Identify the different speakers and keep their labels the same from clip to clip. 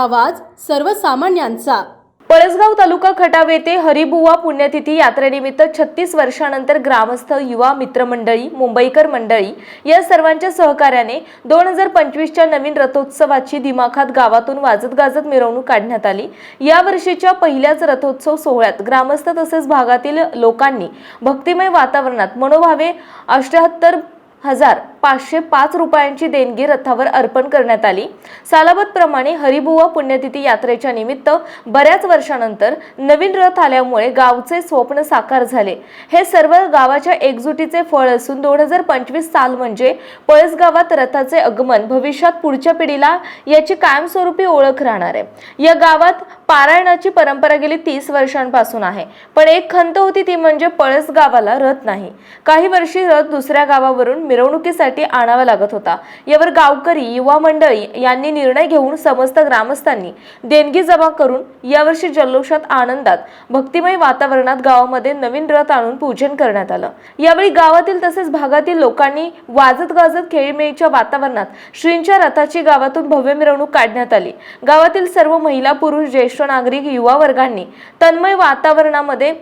Speaker 1: आवाज सर्वसामान्यांचा.
Speaker 2: पळसगाव तालुका खटाव येथे हरिबुवा पुण्यतिथी यात्रेनिमित्त छत्तीस वर्षानंतर ग्रामस्थ युवा मित्रमंडळी मुंबईकर मंडळी या सर्वांच्या सहकार्याने दोन हजार पंचवीसच्या नवीन रथोत्सवाची दिमाखात गावातून वाजत गाजत मिरवणूक काढण्यात आली. या वर्षीच्या पहिल्याच रथोत्सव सोहळ्यात ग्रामस्थ तसेच भागातील लोकांनी भक्तिमय वातावरणात मनोभावे अष्ट्याहत्तर हजार पाचशे पाच रुपयांची देणगी रथावर अर्पण करण्यात आली. सालाबतप्रमाणे हरिबुवा पुण्यतिथी यात्रेच्या निमित्त बऱ्याच वर्षानंतर नवीन रथ आल्यामुळे गावचे स्वप्न साकार झाले. हे सर्व गावाच्या एकजुटीचे फळ असून दोन हजार पंचवीस साल म्हणजे पळसगावात रथाचे आगमन भविष्यात पुढच्या पिढीला याची कायमस्वरूपी ओळख राहणार आहे. या गावात पारायणाची परंपरा गेली तीस वर्षांपासून आहे. पण एक खंत होती ती म्हणजे पळस गावाला रथ नाही. काही वर्षी रथ दुसऱ्या गावावरून मिरवणुकीसाठी आणावा लागत होता. यावर गावकरी युवा मंडळी यांनी निर्णय घेऊन समस्त ग्रामस्थांनी देणगी जमा करून यावर्षी जल्लोषात आनंदात भक्तिमय वातावरणात गावामध्ये नवीन रथ आणून पूजन करण्यात आलं. यावेळी गावातील तसेच भागातील लोकांनी वाजत गाजत खेळीमेळीच्या वातावरणात श्रींच्या रथाची गावातून भव्य मिरवणूक काढण्यात आली. गावातील सर्व महिला पुरुष ज्येष्ठ नागरिक युवा वर्गांनी तन्मय वातावरणामध्ये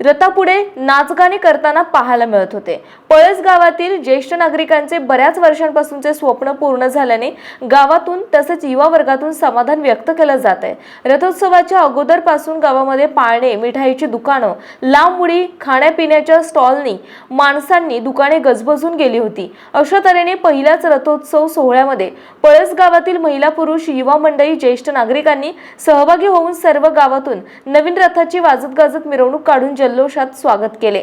Speaker 2: रथापुढे नाचगाणे करताना पाहायला मिळत होते. पळस गावातील ज्येष्ठ नागरिकांचे बऱ्याच वर्षांपासूनचे स्वप्न पूर्ण झाल्याने गावातून तसेच युवा वर्गातून समाधान व्यक्त केलं जात आहे. रथोत्सवाच्या अगोदरपासून गावामध्ये पाळणे मिठाईची दुकानं लांब मुडी खाण्यापिण्याच्या स्टॉलनी माणसांनी दुकाने गजबजून गेली होती. अशा तऱ्हेने पहिल्याच रथोत्सव सोहळ्यामध्ये पळस गावातील महिला पुरुष युवा मंडळी ज्येष्ठ नागरिकांनी सहभागी होऊन सर्व गावातून नवीन रथाची वाजत गाजत मिरवणूक काढून जल्लोषात स्वागत केले.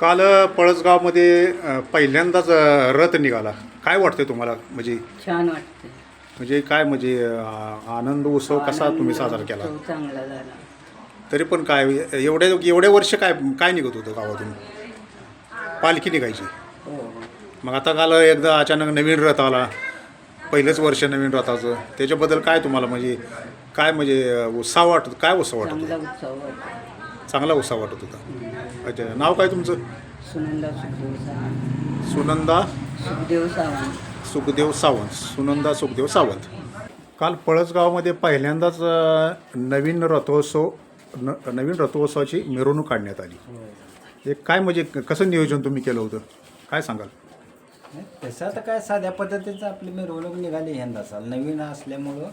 Speaker 3: काल पळसगावमध्ये पहिल्यांदाच रथ निघाला. काय वाटतंय तुम्हाला? म्हणजे
Speaker 4: छान वाटते
Speaker 3: म्हणजे काय म्हणजे आनंद उत्सव कसा तुम्ही साजरा केला?
Speaker 4: चांगला झाला.
Speaker 3: तरी पण काय एवढे एवढे वर्ष काय काय निघत होतं गावातून? पालखी निघायची.
Speaker 4: हो
Speaker 3: मग आता काल एकदा अचानक नवीन रथ आला. पहिलंच वर्ष नवीन रथाचं. त्याच्याबद्दल काय तुम्हाला म्हणजे काय म्हणजे उत्साह वाटत काय उत्साह वाटत
Speaker 4: उत्सव वाटतो
Speaker 3: चांगला उत्साह वाटत होता. अच्छा नाव काय तुमचं?
Speaker 4: सुनंदा सुखदेव सावंत.
Speaker 3: सुनंदा?
Speaker 4: सुखदेव सावंत.
Speaker 3: सुखदेव सावंत. सुनंदा सुखदेव सावंत. काल पळसगावमध्ये पहिल्यांदाच अ, नवीन रथोत्सव न नवीन रथोत्सवाची मिरवणूक काढण्यात आली. हे काय म्हणजे कसं नियोजन तुम्ही केलं होतं? काय सांगाल?
Speaker 5: तसं आता काय साध्या पद्धतीचं आपली मिरवणूक निघाली यंदा. साल नवीन असल्यामुळं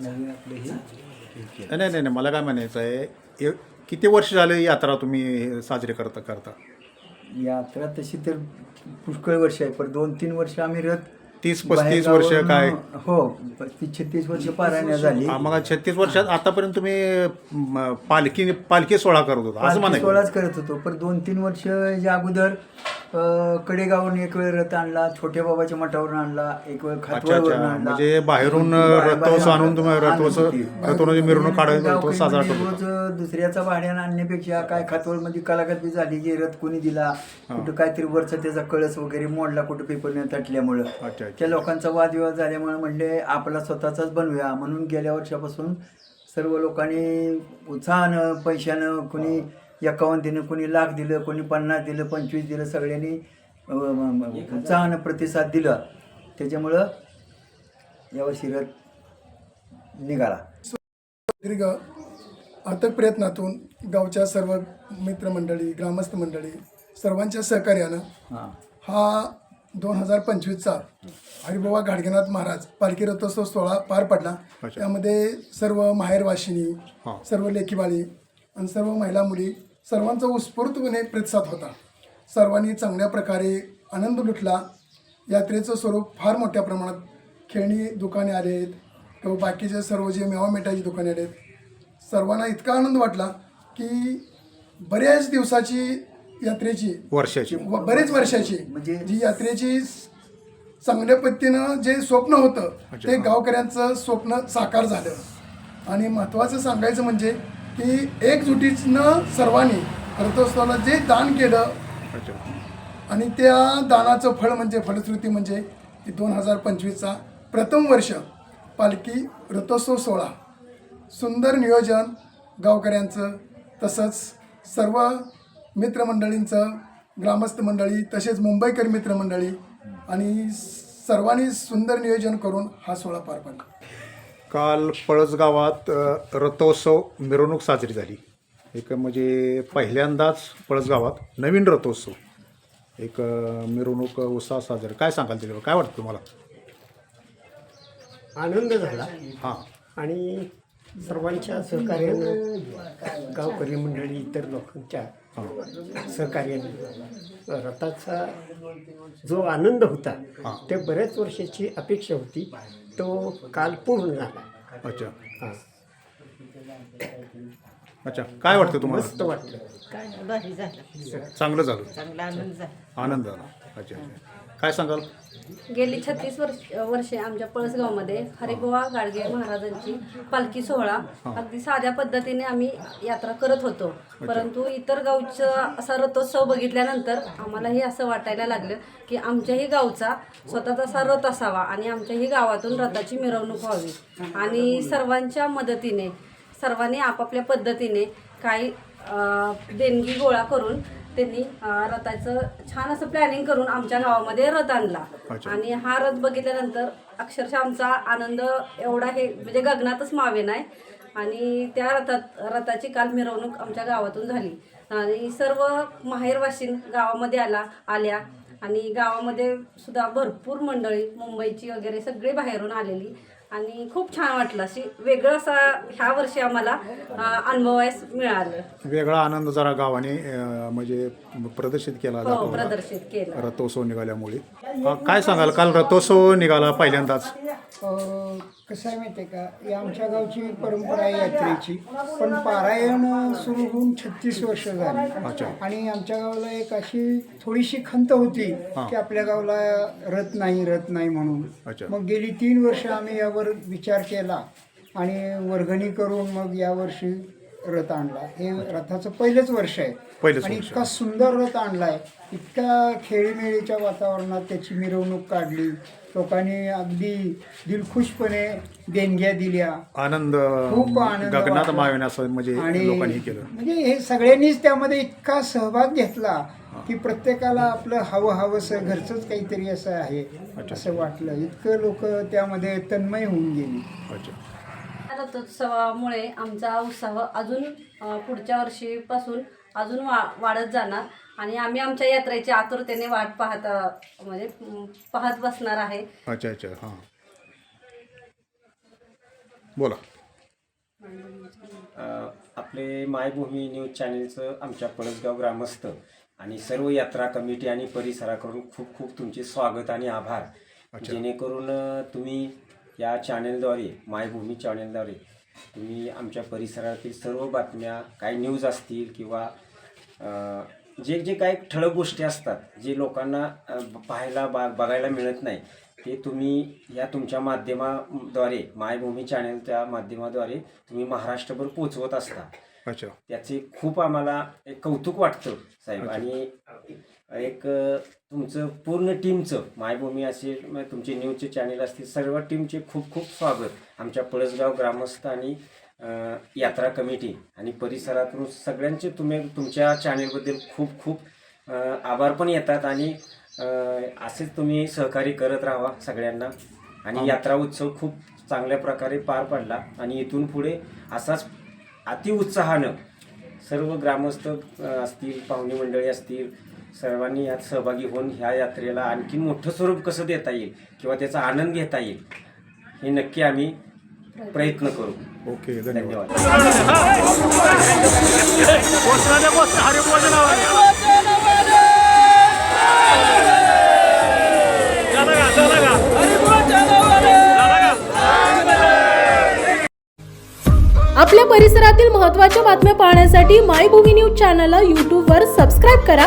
Speaker 5: नवीन आपले हे हे केलं.
Speaker 3: नाही नाही नाही मला काय म्हणायचं आहे हे किती वर्ष झाले यात्रा तुम्ही साजरी करता करता?
Speaker 5: यात्रा तशी तर पुष्कळ वर्ष आहे पण दोन तीन वर्ष आम्ही रथ
Speaker 3: तीस पस्तीस वर्ष
Speaker 5: बाहेरगावावरून-
Speaker 3: काय?
Speaker 5: हो पस्तीस छत्तीस वर्ष पारायण झाली.
Speaker 3: मग छत्तीस वर्षात आतापर्यंत तुम्ही म, पालखी पालखी सोहळा करत होता असं
Speaker 5: पालखी
Speaker 3: म्हणायचं.
Speaker 5: सोहळाच करत होतो पण दोन तीन वर्ष या अगोदर अं, कडेगावरून एक वेळ रथ आणला छोट्या बाबाच्या मठावरून आणला एक वेळ
Speaker 3: अच्छा
Speaker 5: आणला.
Speaker 3: म्हणजे बाहेरून रथोत्सव आणून तुम्ही रथोत्सव. रथोत्सव मिरवणूक साजरा करत
Speaker 5: रोज दुसऱ्याचा भाड्यानं आणण्यापेक्षा काय खातवळमध्ये कलागत बी झाली की रथ कोणी दिला कुठं काहीतरी वरचा त्याचा कळस वगैरे मोडला कुठं पेपरने तटल्यामुळं.
Speaker 3: अच्छा अच्छा.
Speaker 5: त्या लोकांचा वादविवाद झाल्यामुळे म्हणले आपला स्वतःचाच बनवूया. म्हणून गेल्या वर्षापासून सर्व लोकांनी उत्साहानं पैशानं कोणी एकावन्न दिलं कोणी लाख दिलं कोणी पन्नास दिलं पंचवीस दिलं सगळ्यांनी उत्साहानं प्रतिसाद दिला. त्याच्यामुळं यावर्षी रथ निघाला.
Speaker 6: दीर्घ अथक प्रयत्नातून गावच्या सर्व मित्रमंडळी ग्रामस्थ मंडळी सर्वांच्या सहकार्यानं
Speaker 5: हां.
Speaker 6: दोन हजार पंचवीसचा हरिबाबा गाडगेनाथ महाराज पालखी रथोत्सव सोहळा पार पडला. त्यामध्ये सर्व माहेरवाशिनी. सर्व लेखीबाळी आणि सर्व महिला मुली सर्वांचा उत्स्फूर्तपणे प्रतिसाद होता. सर्वांनी चांगल्या प्रकारे आनंद लुटला. यात्रेचं स्वरूप फार मोठ्या प्रमाणात खेळणी दुकाने आले आहेत किंवा बाकीचे सर्व जे मेवा मिठाची दुकाने आले आहेत सर्वांना इतका आनंद वाटला की बऱ्याच दिवसाची यात्रेची
Speaker 3: वर्षाची.
Speaker 6: व- बरेच वर्षाची
Speaker 5: म्हणजे-
Speaker 6: जी यात्रेची चांगल्या पद्धतीनं जे स्वप्न होतं ते गावकऱ्यांचं स्वप्न साकार झालं. आणि महत्त्वाचं सांगायचं म्हणजे की एकजुटीनं सर्वांनी रथोत्सवाला जे दान केलं आणि त्या दानाचं फळ म्हणजे फलश्रुती म्हणजे की दोन हजार पंचवीसचा प्रथम वर्ष पालखी रथोत्सव सोहळा. सुंदर नियोजन गावकऱ्यांचं तसंच सर्व मित्रमंडळींचं ग्रामस्थ मंडळी तसेच मुंबईकर मित्रमंडळी आणि सर्वांनी सुंदर नियोजन करून हा सोहळा पार पाडला.
Speaker 3: काल पळस गावात अ, रथोत्सव मिरवणूक साजरी झाली. एक म्हणजे पहिल्यांदाच पळस गावात नवीन रथोत्सव. एक मिरवणूक उत्साह साजरी. काय सांगाल त्याच्यावर? काय वाटतं तुम्हाला?
Speaker 7: आनंद झाला.
Speaker 3: हां.
Speaker 7: आणि सर्वांच्या सहकार्यानं गावकरी मंडळी इतर लोकांच्या सहकार्याने रथाचा जो आनंद होता ते बऱ्याच वर्षाची अपेक्षा होती. तो काल पूर्ण झाला.
Speaker 3: अच्छा.
Speaker 7: हां.
Speaker 3: अच्छा. काय वाटतं तुम्हाला?
Speaker 7: मस्त वाटलं.
Speaker 8: काय भारी झालं.
Speaker 3: चांगलं झालं.
Speaker 8: चांगला आनंद झाला.
Speaker 3: आनंद झाला. अच्छा अच्छा. काय सांगाल?
Speaker 1: गेली छत्तीस वर्ष वर्षे आमच्या पळसगावमध्ये हरिबुवा गाडगे महाराजांची पालखी सोहळा. अगदी साध्या पद्धतीने आम्ही यात्रा करत होतो. परंतु इतर गावचा असा रथोत्सव बघितल्यानंतर आम्हालाही असं वाटायला लागलं की आमच्याही गावचा स्वतःचा रथ असावा आणि आमच्याही गावातून रथाची मिरवणूक व्हावी. आणि सर्वांच्या मदतीने सर्वांनी आपापल्या पद्धतीने काही देणगी गोळा करून त्यांनी रथाचं छान असं प्लॅनिंग करून आमच्या गावामध्ये रथ आणला. आणि हा रथ बघितल्यानंतर अक्षरशः आमचा आनंद एवढा हे म्हणजे गगनातच मावे नाही आणि त्या रथात रथाची काल मिरवणूक आमच्या गावातून झाली. आणि सर्व माहेरवासीन गावामध्ये आला आल्या. आणि गावामध्ये सुद्धा भरपूर मंडळी मुंबईची वगैरे सगळी बाहेरून आलेली. आणि खूप छान वाटलं. अशी वेगळं असा ह्या वर्षी आम्हाला अनुभवायस मिळालं.
Speaker 3: वेगळा आनंद जरा गावाने अ, म्हणजे प्रदर्शित केला
Speaker 1: हो प्रदर्शित केलं.
Speaker 3: रथोत्सव निघाल्यामुळे. अ, काय सांगाल? काल रथोत्सव निघाला पहिल्यांदाच.
Speaker 9: अं, कसं आहे माहिती आहे का? ही आमच्या गावची परंपरा आहे यात्रेची. पण पारायण सुरू होऊन छत्तीस वर्ष झाली.
Speaker 3: अच्छा.
Speaker 9: आणि आमच्या गावाला एक अशी थोडीशी खंत होती की आपल्या गावाला रथ नाही रथ नाही
Speaker 3: अच्छा.
Speaker 9: म्हणून मग गेली तीन वर्ष आम्ही यावर विचार केला आणि वर्गणी करून मग यावर्षी रथ आणला. हे रथाचं पहिलंच वर्ष आहे.
Speaker 3: पहिलंच
Speaker 9: आणि
Speaker 3: वर्ष.
Speaker 9: इतका सुंदर रथ आणलाय. इतका खेळीमेळीच्या वातावरणात त्याची मिरवणूक काढली. लोकांनी अगदी दिलखुशपणे देणग्या दिल्या.
Speaker 3: आनंद
Speaker 9: खूप आनंद
Speaker 3: गगनात
Speaker 9: वाटला.
Speaker 3: मावेन असं म्हणजे लोकांनी हे केलं.
Speaker 9: म्हणजे हे सगळ्यांनीच त्यामध्ये इतका सहभाग घेतला की प्रत्येकाला आपलं हवं हवंसं घरचंच काहीतरी असं आहे असं वाटलं. इतकं लोक त्यामध्ये तन्मय होऊन गेली.
Speaker 3: अच्छा.
Speaker 1: रथोत्सवामुळे आमचा उत्साह अजून पुढच्या वर्षीपासून अजून वा वाढत जाणार. आणि आम्ही आमच्या यात्रेची आतुरतेने वाट पाहत म्हणजे पाहत बसणार आहे.
Speaker 3: अच्छा अच्छा हां. बोला.
Speaker 10: आपले मायभूमी न्यूज चॅनेलचं आमच्या पळसगाव ग्रामस्थ आणि सर्व यात्रा कमिटी आणि परिसराकडून खूप खूप तुमचे स्वागत आणि आभार. जेणेकरून तुम्ही या चॅनेलद्वारे मायभूमी चॅनेलद्वारे तुम्ही आमच्या परिसरातील सर्व बातम्या काही न्यूज असतील किंवा जे जे काही ठळक गोष्टी असतात जे लोकांना पाहायला बा बघायला मिळत नाही ते तुम्ही या तुमच्या माध्यमाद्वारे मायभूमी चॅनेलच्या माध्यमाद्वारे तुम्ही महाराष्ट्रभर पोचवत असता.
Speaker 3: अच्छा.
Speaker 10: त्याचे खूप आम्हाला एक कौतुक वाटतं साहेब. आणि एक तुमचं पूर्ण टीमचं मायभूमी असेल तुमचे न्यूजचे चॅनेल असतील सर्व टीमचे खूप खूप स्वागत. आमच्या पळसगाव ग्रामस्थ आणि यात्रा कमिटी आणि परिसरातून सगळ्यांचे तुम्ही तुमच्या चॅनेलबद्दल खूप खूप आभार पण येतात आणि असेच तुम्ही सहकार्य करत राहा सगळ्यांना. आणि यात्रा उत्सव खूप चांगल्या प्रकारे पार पडला आणि इथून पुढे असाच अतिउत्साहानं सर्व ग्रामस्थ असतील पाहुणे मंडळी असतील सर्वांनी यात सहभागी होऊन ह्या यात्रेला आणखी मोठं स्वरूप कसं देता येईल किंवा त्याचा आनंद घेता येईल हे नक्की आम्ही प्रयत्न करू.
Speaker 3: ओके
Speaker 10: धन्यवाद.
Speaker 1: आपल्या परिसरातील महत्त्वाच्या बातम्या पाहण्यासाठी मायभूमी न्यूज चॅनलला यूट्यूबवर सबस्क्राईब करा